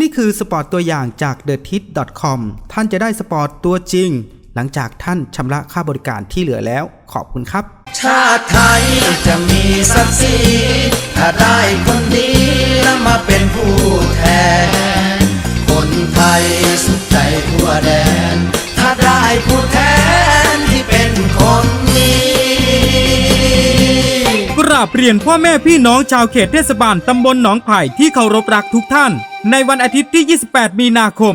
นี่คือสปอร์ตตัวอย่างจาก t h e t i t c o m ท่านจะได้สปอร์ตตัวจริง หลังจากท่านชำระค่าบริการที่เหลือแล้ว ขอบคุณครับ ชาติไทยจะมีศักดิ์ศรีถ้าได้ ราบเรียนพ่อแม่พี่น้องชาวเขตเทศบาลตำบลหนองไผ่ที่เคารพรักทุกท่าน ในวันอาทิตย์ที่ 28 มีนาคม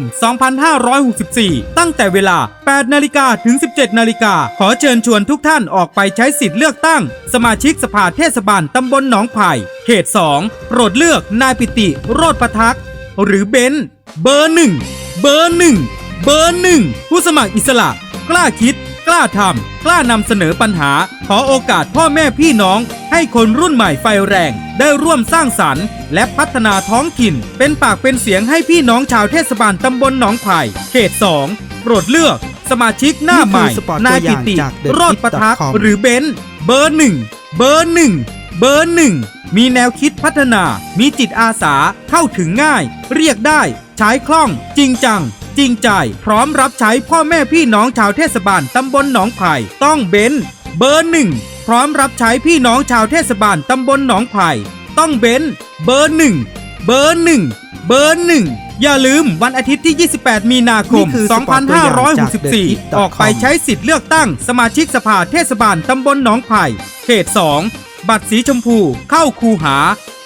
2564 ตั้งแต่เวลา 8 นาฬิกาถึง 17 นาฬิกา ขอเชิญชวนทุกท่านออกไปใช้สิทธิ์เลือกตั้ง สมาชิกสภาเทศบาลตำบลหนองไผ่ เขต 2 โปรดเลือกนายปิติ โรธประทักษ์หรือเบนซ์เบอร์หนึ่งเบอร์หนึ่งเบอร์หนึ่งผู้สมัครอิสระ กล้าคิด กล้าทำกล้านำเสนอปัญหา ขอโอกาสพ่อแม่พี่น้อง ให้คนรุ่นใหม่ไฟแรง ได้ร่วมสร้างสรรค์ และพัฒนาท้องถิ่น เป็นปากเป็นเสียงให้พี่น้องชาวเทศบาลตำบลหนองไผ่เขต 2 โปรดเลือก สมาชิกหน้าใหม่นี่คือสปอร์ตนายตัวอปิย่างติจาก The รอดประทักษ์ Tip.com หรือเบนซ์เบอร์หนึ่งเบอร์หนึ่งเบอร์หนึ่งมีแนวคิดพัฒนา มีจิตอาสาเข้าถึงง่าย เรียกได้ ใช้คล่อง จริงจัง จริงใจ พร้อมรับใช้พ่อแม่พี่น้องชาวเทศบาลตำบลหนองไผ่ต้องเบนซ์เบอร์หนึ่งพ ร้อมรับใช้พี่น้องชาวเทศบาลตำบลหนองไผ่ต้องเบนซ์เบอร์หนึ่งเบอร์หนึ่งเบอร์หนึ่งอย่าลืมวันอาทิตย์ที่ 28 มีนาคมนี่คือสปอร์ตตัวอย่างจาก The Tip.com 2564 ออกไปใช้สิทธิ์เลือกตั้งสมาชิกสภาเทศบาลตำบลหนองไผ่เขต 2 บัตรสีชมพูเข้าคูหา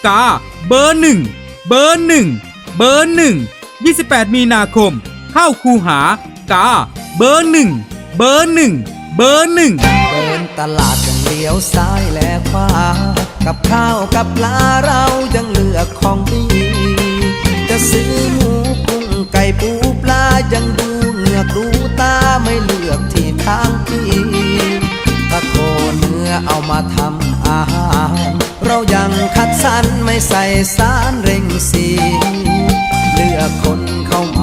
กา เบอร์หนึ่งเบอร์หนึ่งเบอร์หนึ่ง28 มีนาคม เข้าคูหากา เบอร์หนึ่งเบอร์หนึ่ง เบอร์หนึ่งเดินตลาดยังเลี้ยวซ้ายและขวา กับข้าวกับปลาเรายังเลือกของดี จะซื้อหมูกุ้งไก่ปูปลายังดูเหงือกดูตาไม่เลือกที่ทางพี่ถ้าโคเนื้อเอามาทำอาหาร เรายังคัดสรรไม่ใส่สารเร่งสี เลือกคนเข้ามา